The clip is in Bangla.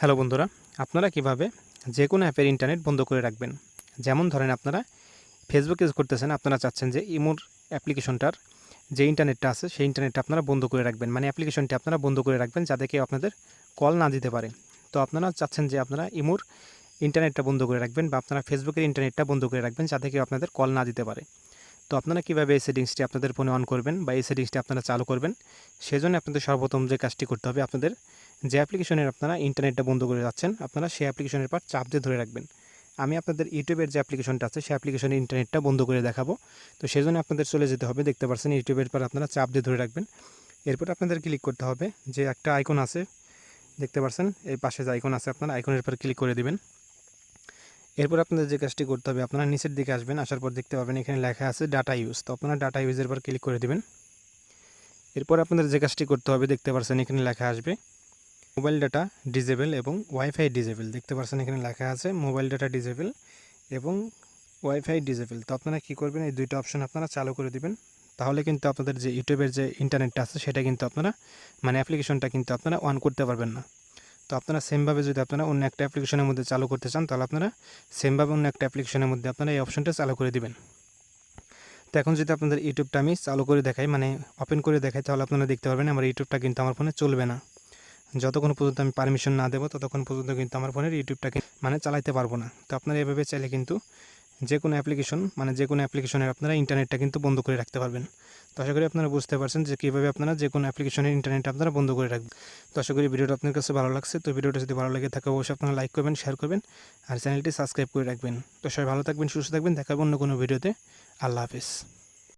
হ্যালো বন্ধুরা, আপনারা কীভাবে যে কোনো অ্যাপের ইন্টারনেট বন্ধ করে রাখবেন? যেমন ধরেন আপনারা ফেসবুক ইউজ করতেছেন, আপনারা চাচ্ছেন যে ইমোর অ্যাপ্লিকেশনটার যে ইন্টারনেটটা আছে, সেই ইন্টারনেটটা আপনারা বন্ধ করে রাখবেন। মানে অ্যাপ্লিকেশনটি আপনারা বন্ধ করে রাখবেন যাতে কেউ আপনাদের কল না দিতে পারে। তো আপনারা চাচ্ছেন যে আপনারা ইমোর ইন্টারনেটটা বন্ধ করে রাখবেন বা আপনারা ফেসবুকের ইন্টারনেটটা বন্ধ করে রাখবেন যাতে কেউ আপনাদের কল না দিতে পারে। তো আপনারা কীভাবে এই সেটিংসটি আপনাদের ফোনে অন করবেন বা এই সেটিংসটি আপনারা চালু করবেন? সেজন্য আপনাদের সর্বপ্রথম যে কাজটি করতে হবে আপনাদের, যে অ্যাপ্লিকেশনের আপনারা ইন্টারনেটটা বন্ধ করে যাচ্ছেন, আপনারা সেই অ্যাপ্লিকেশনের পর চাপ দিয়ে ধরে রাখবেন। আমি আপনাদের ইউটিউবের যে অ্যাপ্লিকেশনটা আছে, সেই অ্যাপ্লিকেশনের ইন্টারনেটটা বন্ধ করে দেখাবো। তো সেই জন্য আপনাদের চলে যেতে হবে, দেখতে পাচ্ছেন ইউটিউবের পর আপনারা চাপ দিয়ে ধরে রাখবেন। এরপর আপনাদের ক্লিক করতে হবে, যে একটা আইকন আছে, দেখতে পাচ্ছেন এই পাশে যে আইকন আছে, আপনারা আইকনের পর ক্লিক করে দিবেন। এরপর আপনাদের যে কাজটি করতে হবে, আপনারা নিচের দিকে আসবেন, আসার পর দেখতে পাবেন এখানে লেখা আছে ডাটা ইউজ তো আপনারা ডাটা ইউজের পর ক্লিক করে দেবেন। এরপর আপনাদের যে কাজটি করতে হবে, দেখতে পাচ্ছেন এখানে লেখা আসবে মোবাইল ডাটা ডিজেবল এবং ওয়াইফাই ডিজেবল দেখতে পাচ্ছেন এখানে লেখা আছে মোবাইল ডাটা ডিজেবল এবং ওয়াইফাই ডিজেবল তো আপনারা কী করবেন, এই দুইটা অপশন আপনারা চালু করে দিবেন। তাহলে কিন্তু আপনাদের যে ইউটিউবের যে ইন্টারনেটটা আছে, সেটা কিন্তু আপনারা মানে অ্যাপ্লিকেশনটা কিন্তু আপনারা অন করতে পারবেন না। তো আপনারা সেমভাবে যদি আপনারা অন্য একটা অ্যাপ্লিকেশনের মধ্যে চালু করতে চান, তাহলে আপনারা সেমভাবে অন্য একটা অ্যাপ্লিকেশনের মধ্যে আপনারা এই অপশনটা চালু করে দিবেন। তো এখন যদি আপনাদের ইউটিউবটা আমি চালু করে দেখাই মানে ওপেন করে দেখাই, তাহলে আপনারা দেখতে পারবেন আমার ইউটিউবটা কিন্তু আমার ফোনে চলবে না। যতক্ষণ পর্যন্ত আমি পারমিশন না দেবো, ততক্ষণ পর্যন্ত কিন্তু আমার ফোনের ইউটিউবটাকে মানে চালাইতে পারব না। তো আপনারা এভাবে চাইলে কিন্তু যে কোনো অ্যাপ্লিকেশন মানে যে কোনো অ্যাপ্লিকেশনের আপনারা ইন্টারনেটটা কিন্তু বন্ধ করে রাখতে পারবেন। তো আশা করি আপনারা বুঝতে পারছেন যে কীভাবে আপনারা যে কোনো অ্যাপ্লিকেশনের ইন্টারনেট আপনারা বন্ধ করে রাখবেন। তো আশা করি ভিডিওটা আপনার কাছে ভালো লাগছে। তো ভিডিওটা যদি ভালো লাগে থাকে অবশ্যই আপনারা লাইক করবেন, শেয়ার করবেন আর চ্যানেলটি সাবস্ক্রাইব করে রাখবেন। তো সবাই ভালো থাকবেন, সুস্থ থাকবেন। দেখাবো অন্য কোনো ভিডিওতে। আল্লাহ হাফিজ।